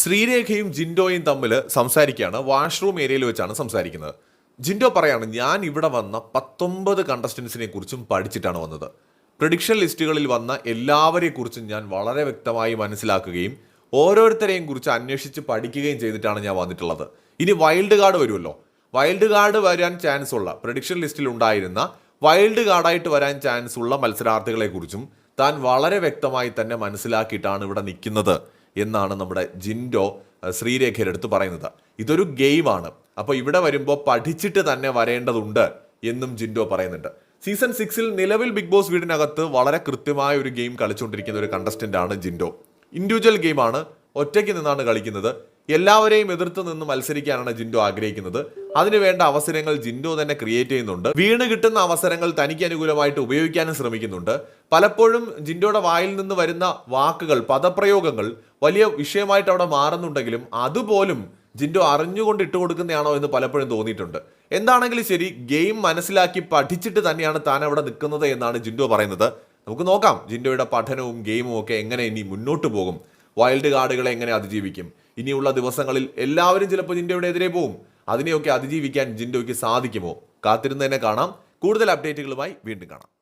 ശ്രീരേഖയും ജിൻഡോയും തമ്മിൽ സംസാരിക്കുകയാണ് വാഷ്റൂം ഏരിയയിൽ വെച്ചാണ് സംസാരിക്കുന്നത്. ജിൻഡോ പറയാണ് ഞാൻ ഇവിടെ വന്ന പത്തൊമ്പത് കണ്ടസ്റ്റൻസിനെ കുറിച്ചും പഠിച്ചിട്ടാണ് വന്നത്. പ്രഡിക്ഷൻ ലിസ്റ്റുകളിൽ വന്ന എല്ലാവരെ കുറിച്ചും ഞാൻ വളരെ വ്യക്തമായി മനസ്സിലാക്കുകയും ഓരോരുത്തരെയും കുറിച്ച് അന്വേഷിച്ച് പഠിക്കുകയും ചെയ്തിട്ടാണ് ഞാൻ വന്നിട്ടുള്ളത്. ഇനി വൈൽഡ് കാർഡ് വരുമല്ലോ. വൈൽഡ് കാർഡ് വരാൻ ചാൻസ് ഉള്ള പ്രഡിക്ഷൻ ലിസ്റ്റിൽ ഉണ്ടായിരുന്ന വൈൽഡ് കാർഡായിട്ട് വരാൻ ചാൻസ് ഉള്ള മത്സരാർത്ഥികളെ കുറിച്ചും താൻ വളരെ വ്യക്തമായി തന്നെ മനസ്സിലാക്കിയിട്ടാണ് ഇവിടെ നിൽക്കുന്നത്. എന്നാണ് നമ്മുടെ ജിൻഡോ ശ്രീരേഖയുടെ അടുത്ത് പറയുന്നത്. ഇതൊരു ഗെയിമാണ്. അപ്പോൾ ഇവിടെ വരുമ്പോൾ പഠിച്ചിട്ട് തന്നെ വരേണ്ടതുണ്ട് എന്നും ജിൻഡോ പറയുന്നുണ്ട്. സീസൺ സിക്സിൽ നിലവിൽ ബിഗ് ബോസ് വീടിനകത്ത് വളരെ കൃത്യമായ ഒരു ഗെയിം കളിച്ചുകൊണ്ടിരിക്കുന്ന ഒരു കണ്ടസ്റ്റന്റ് ആണ് ജിൻഡോ. ഇൻഡിവിജ്വൽ ഗെയിമാണ്. ഒറ്റയ്ക്ക് നിന്നാണ് കളിക്കുന്നത്. എല്ലാവരെയും എതിർത്ത് നിന്ന് മത്സരിക്കാനാണ് ജിൻഡോ ആഗ്രഹിക്കുന്നത്. അതിനുവേണ്ട അവസരങ്ങൾ ജിൻഡോ തന്നെ ക്രിയേറ്റ് ചെയ്യുന്നുണ്ട്. വീണ് കിട്ടുന്ന അവസരങ്ങൾ തനിക്ക് അനുകൂലമായിട്ട് ഉപയോഗിക്കാനും ശ്രമിക്കുന്നുണ്ട്. പലപ്പോഴും ജിൻഡോയുടെ വായിൽ നിന്ന് വരുന്ന വാക്കുകൾ പദപ്രയോഗങ്ങൾ വലിയ വിഷയമായിട്ട് അവിടെ മാറുന്നുണ്ടെങ്കിലും അതുപോലും ജിൻഡോ അറിഞ്ഞുകൊണ്ട് ഇട്ട് കൊടുക്കുന്നതാണോ എന്ന് പലപ്പോഴും തോന്നിയിട്ടുണ്ട്. എന്താണെങ്കിലും ശരി ഗെയിം മനസ്സിലാക്കി പഠിച്ചിട്ട് തന്നെയാണ് താൻ അവിടെ നിൽക്കുന്നത് എന്നാണ് ജിൻഡോ പറയുന്നത്. നമുക്ക് നോക്കാം ജിൻഡോയുടെ പഠനവും ഗെയിമും ഒക്കെ എങ്ങനെ ഇനി മുന്നോട്ട് പോകും. വൈൽഡ് കാർഡുകളെ എങ്ങനെ അതിജീവിക്കും? ഇനിയുള്ള ദിവസങ്ങളിൽ എല്ലാവരും ചിലപ്പോൾ ജിൻഡോയുടെ എതിരെ പോകും അതിനെയൊക്കെ അതിജീവിക്കാൻ ജിൻഡോയ്ക്ക് സാധിക്കുമോ? കാത്തിരുന്ന് തന്നെ കാണാം. കൂടുതൽ അപ്ഡേറ്റുകളുമായി വീണ്ടും കാണാം.